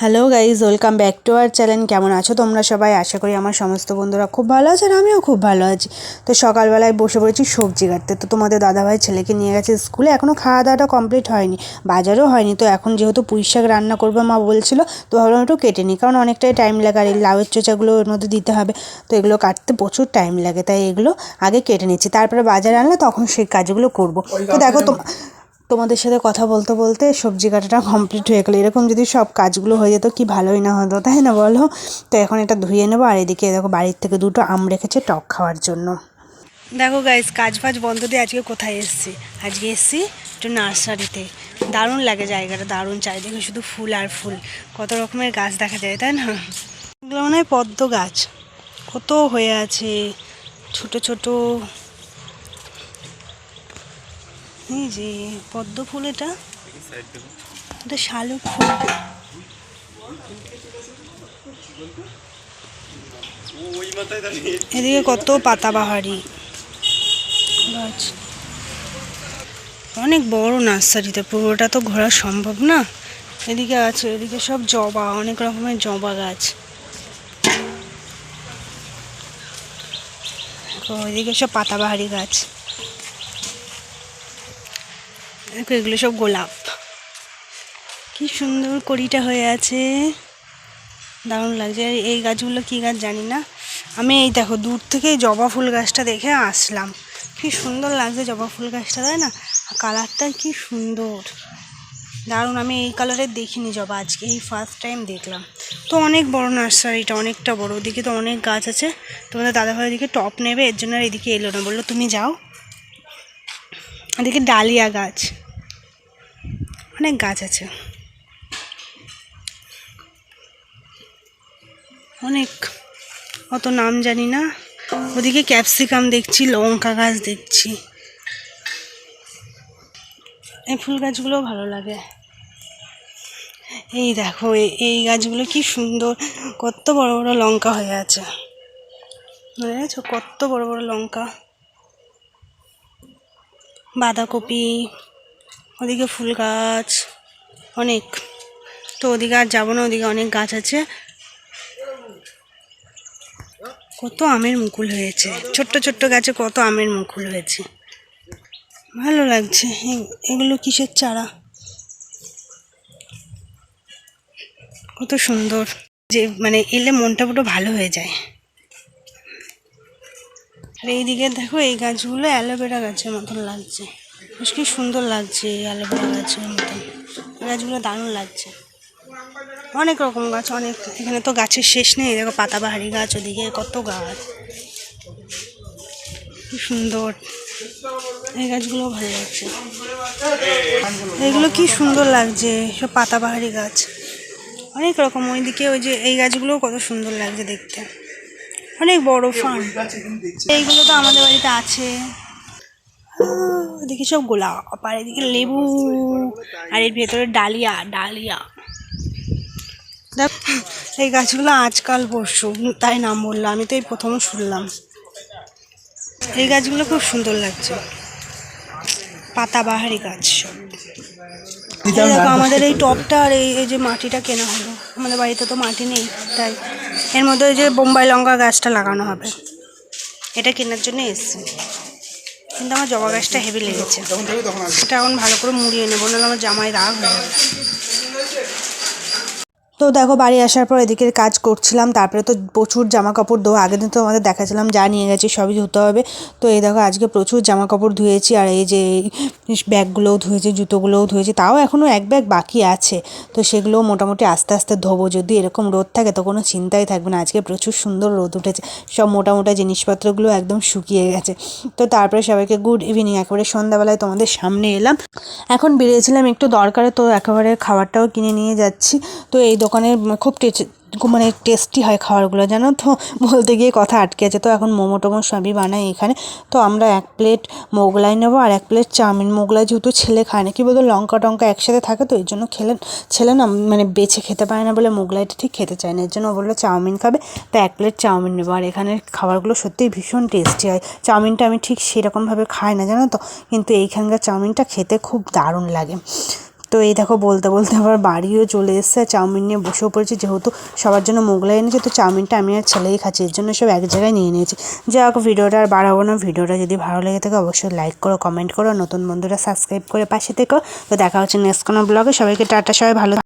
Hello guys welcome back to our channel কেমন আছো তোমরা সবাই? আশা করি আমার সমস্ত বন্ধুরা খুব ভালো আছে আর আমিও খুব ভালো আছি। তো সকালবেলায় বসে পড়েছি সবজি কাটতে। তো তোমাদের দাদাভাই ছেলেকে নিয়ে গেছে স্কুলে। এখনও খাওয়া দাওয়াটা কমপ্লিট হয়নি। বাজারও হয়নি। তো এখন যেহেতু পুঁই শাক রান্না করবে মা বলছিল তো ভাবলাম একটু কেটে নিই। কারণ অনেকটাই টাইম লাগে আর এই লাউয়ের চোচাগুলো ওর মধ্যে দিতে হবে। তো এগুলো কাটতে প্রচুর টাইম লাগে। তাই এগুলো আগে কেটে নিচ্ছি। তারপরে বাজারে আনলে তখন সেই কাজগুলো করব। তো দেখো তো তোমাদের সাথে কথা বলতে বলতে সবজি কাটাটা কমপ্লিট হয়ে গেলো। এরকম যদি সব কাজগুলো হয়ে যেত, কি ভালোই না হতো, তাই না বলো? তো এখন এটা ধুয়ে নেব, আর এদিকে দেখো বাড়ির থেকে দুটো আম রেখেছে টক খাওয়ার জন্য। দেখো গাইজ কাজ ফাজ বন্ধ দিয়ে আজকে কোথায় এসছি? আজকে এসছি একটু নার্সারিতে। দারুণ লাগে জায়গাটা, দারুণ চারিদিকে শুধু ফুল আর ফুল। কত রকমের গাছ দেখা যায়, তাই না? এগুলো মনে হয় পদ্ম গাছ। কত হয়ে আছে, ছোট ছোট এই যে পদ্ম ফুল এটা। এটা শালুক ফুল। এদিকে কত পাতাবাহারি গাছ। অনেক বড় নার্সারিতে পুরোটা তো ঘোরা সম্ভব না। এদিকে আছে এদিকে সব জবা অনেক রকমের জবা গাছ। তো এদিকে সব পাতাবাহারি গাছ। দেখো, এগুলো সব গোলাপ। কি সুন্দর কড়িটা হয়ে আছে। দারুণ লাগছে। আর এই গাছগুলো কী গাছ জানি না। আমি এই দেখো, দূর থেকে জবা ফুল গাছটা দেখে আসলাম। কি সুন্দর লাগছে জবা ফুল গাছটা, তাই না? কালারটা কি সুন্দর। দারুণ, আমি এই কালারের দেখিনি জবা আজকে, এই ফার্স্ট টাইম দেখলাম। তো অনেক বড় নার্সারিটা, অনেকটা বড়। ওদিকে তো অনেক গাছ আছে। তোমাদের দাদাভাই ওদিকে টপ নেবে, এর জন্য আর এদিকে এলো না। বলল, তুমি যাও। এদিকে ডালিয়া গাছ। অনেক গাছ আছে। অনেক, অত নাম জানি না। ওদিকে ক্যাপসিকাম দেখছি, লঙ্কা গাছ দেখছি। এই ফুল গাছগুলো ভালো লাগে। এই দেখো এই গাছগুলো কি সুন্দর। কত বড় বড় লঙ্কা হয়ে আছে। কত বড় বড় লঙ্কা। বাঁধাকপি, ওদিকে ফুল গাছ, অনেক। তো ওদিকে আর যাব না, ওদিকে অনেক গাছ আছে। কত আমের মুকুল হয়েছে। ছোট্ট ছোট্ট গাছে কত আমের মুকুল হয়েছে। ভালো লাগছে। এগুলো কিসের চারা? কত সুন্দর। যে মানে এলে মনটা পুরো ভালো হয়ে যায়। আর এইদিকে দেখো এই গাছগুলো অ্যালোভেরা গাছের মতন লাগছে। বেশ কি সুন্দর লাগছে এই অ্যালোভেরা গাছের মতন। গাছগুলো দারুণ লাগছে। অনেক রকম গাছ, অনেক। এখানে তো গাছের শেষ নেই। দেখো পাতাবাহারি গাছ ওদিকে, কত গাছ। সুন্দর। এই গাছগুলো ভালো লাগছে। এগুলো কি সুন্দর লাগছে, সব পাতাবাহারি গাছ। অনেক রকম। ওইদিকে ওই যে এই গাছগুলোও কত সুন্দর লাগছে দেখতে। অনেক বড় ফার্ম এইগুলো তো আমাদের বাড়িতে আছে। ওদিকে সব গোলাপ আর এদিকে লেবু আর এর ভেতরে ডালিয়া ডালিয়া। দেখ এই গাছগুলো আজকাল পরশু তাই নাম বলল আমি তো এই প্রথম শুনলাম। এই গাছগুলো খুব সুন্দর লাগছে। পাতাবাহারি গাছ সব। আমাদের এই টপটা আর এই যে মাটিটা কেনা হলো। আমাদের বাড়িতে তো মাটি নেই তাই। এর মধ্যে ওই যে বোম্বাই লঙ্কা গাছটা লাগানো হবে। এটা কেনার জন্য এসছে। কিন্তু আমার জবা গাছটা হেভি লেগেছে। এটা এখন ভালো করে মুড়িয়ে নেব নাহলে আমার জামাই রাগ হয়ে যাবে। তো দেখো বাড়ি আসার পর এদিকে কাজ করছিলাম, তারপরে তো প্রচুর জামা কাপড় ধোয়া, আগের দিন তো আমাদের দেখাছিলাম, যা নিয়ে গেছি সবই ধুতে হবে। তো এই দেখো আজকে প্রচুর জামা কাপড় ধুয়েছি, আর এই যে ব্যাগগুলোও ধুয়েছি, জুতোগুলোও ধুয়েছি, তাও এখনও এক ব্যাগ বাকি আছে। তো সেগুলোও মোটামুটি আস্তে আস্তে ধোবো, যদি এরকম রোদ থাকে তো কোনো চিন্তাই থাকবে না, আজকে প্রচুর সুন্দর রোদ উঠেছে, সব মোটা মোটা জিনিসপত্রগুলো একদম শুকিয়ে গেছে। তো তারপরে সবাইকে গুড ইভিনিং একেবারে সন্ধ্যাবেলায় তোমাদের সামনে এলাম। এখন বেরিয়েছিলাম একটু দরকারে, তো একেবারে খাবারটাও কিনে নিয়ে যাচ্ছি। তো এই দোকানের খুব মানে টেস্টি হয় খাবারগুলো, জানো তো? বলতে গিয়ে কথা আটকে আছে। তো এখন মোমো টোমো সবই বানাই এখানে। তো আমরা এক প্লেট মোগলাই নেব আর এক প্লেট চাউমিন। মোগলাই যেহেতু ছেলে খায় না, কি বলতো, লঙ্কা টঙ্কা একসাথে থাকে তো এর জন্য খেলে, ছেলে না মানে বেছে খেতে পারে না বলে মোগলাইটা ঠিক খেতে চায় না। এর জন্য বলল, চাউমিন খাবে। তো এক প্লেট চাউমিন নেব। আর এখানের খাবারগুলো সত্যিই ভীষণ টেস্টি হয়। চাউমিনটা আমি ঠিক সেরকমভাবে খাই না, জানো তো? কিন্তু এইখানকার চাউমিনটা খেতে খুব দারুণ লাগে। তো এই দেখো বলতে বলতে আবার বাড়িও চলে এসেছে চাউমিন নিয়ে বসেও পড়েছি। যেহেতু সবার জন্য মোগলাই এনেছে, তো চাউমিনটা আমি আর ছেলেই খাচ্ছি, এর জন্য সব এক জায়গায় নিয়ে নিয়েছি। যাই হোক, ভিডিওটা আর বাড়াবো না। ভিডিওটা যদি ভালো লেগে থাকে, অবশ্যই লাইক করো কমেন্ট করো নতুন বন্ধুরা সাবস্ক্রাইব করে পাশে থেকো। তো দেখা হচ্ছে নেক্সট কোনো ব্লগে সবাইকে টাটা, সবাই ভালো